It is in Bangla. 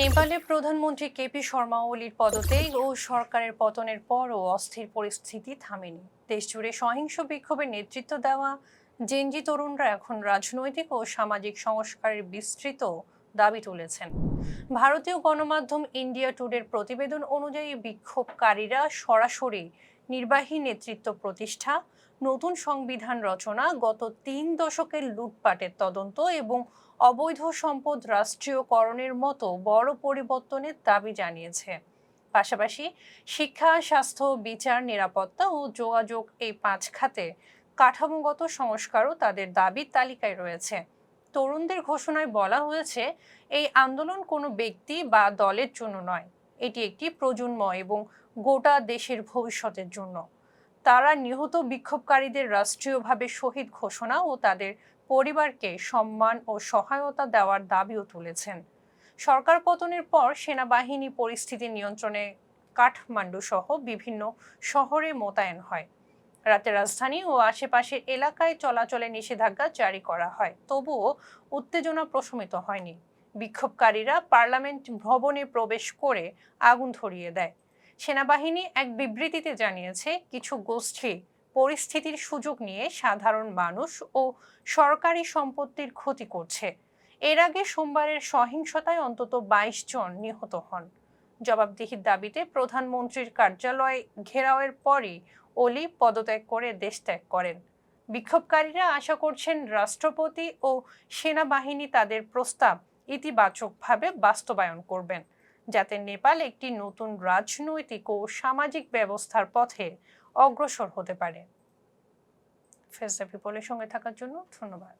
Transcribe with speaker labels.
Speaker 1: নেপালে প্রধানমন্ত্রী কেপি শর্মা ওলির পদত্যাগ ও সরকারের পতনের পরও অস্থির পরিস্থিতি থামেনি। দেশজুড়ে সহিংস বিক্ষোভের নেতৃত্ব দেওয়া জেনজি তরুণরা এখন রাজনৈতিক ও সামাজিক সংস্কারের বিস্তৃত দাবি তুলেছেন। ভারতীয় গণমাধ্যম ইন্ডিয়া টুডের প্রতিবেদন অনুযায়ী বিক্ষোভকারীরা সরাসরি নির্বাহী নেতৃত্ব প্রতিষ্ঠা নতুন সংবিধান রচনা, গত তিন দশকের লুটপাটের তদন্ত এবং অবৈধ সম্পদ রাষ্ট্রীয়করণের মতো বড় পরিবর্তনের দাবি জানিয়েছে। পাশাপাশি শিক্ষা, স্বাস্থ্য, বিচার, নিরাপত্তা ও যোগাযোগ এই পাঁচ খাতে কাঠামোগত সংস্কারও তাদের দাবির তালিকায় রয়েছে। তরুণদের ঘোষণায় বলা হয়েছে, এই আন্দোলন কোনো ব্যক্তি বা দলের জন্য নয়। এটি একটি প্রজন্ম এবং গোটা দেশের ভবিষ্যতের জন্য। তারা নিহত বিক্ষোভকারীদের রাষ্ট্রীয়ভাবে শহীদ ঘোষণা ও তাদের পরিবারকে সম্মান ও সহায়তা দেওয়ার দাবিও তুলেছেন। সরকার পতনের পর সেনাবাহিনী পরিস্থিতি নিয়ন্ত্রণে কাঠমান্ডু সহ বিভিন্ন শহরে মোতায়েন হয়। রাতে রাজধানী ও আশেপাশের এলাকায় চলাচলে নিষেধাজ্ঞা জারি করা হয়। তবুও উত্তেজনা প্রশমিত হয়নি। বিক্ষোভকারীরা পার্লামেন্ট ভবনে প্রবেশ করে আগুন ধরিয়ে দেয়। সেনাবাহিনী এক বিবৃতিতে জানিয়েছে, কিছু গোষ্ঠী পরিস্থিতির সুযোগ নিয়ে সাধারণ মানুষ ও সরকারি সম্পত্তির ক্ষতি করছে। এর আগে সোমবারের সহিংসতায় অন্তত বাইশ জন নিহত হন। জবাবদিহির দাবিতে প্রধানমন্ত্রীর কার্যালয় ঘেরাওয়ের পরই অলি পদত্যাগ করে দেশ ত্যাগ করেন। বিক্ষোভকারীরা আশা করছেন রাষ্ট্রপতি ও সেনাবাহিনী তাদের প্রস্তাব ইতিবাচকভাবে বাস্তবায়ন করবেন। যাতে নেপাল একটি নতুন রাজনৈতিক ও সামাজিক ব্যবস্থার পথে অগ্রসর হতে পারে। ফেসদা পিপলের সঙ্গে থাকার জন্য ধন্যবাদ।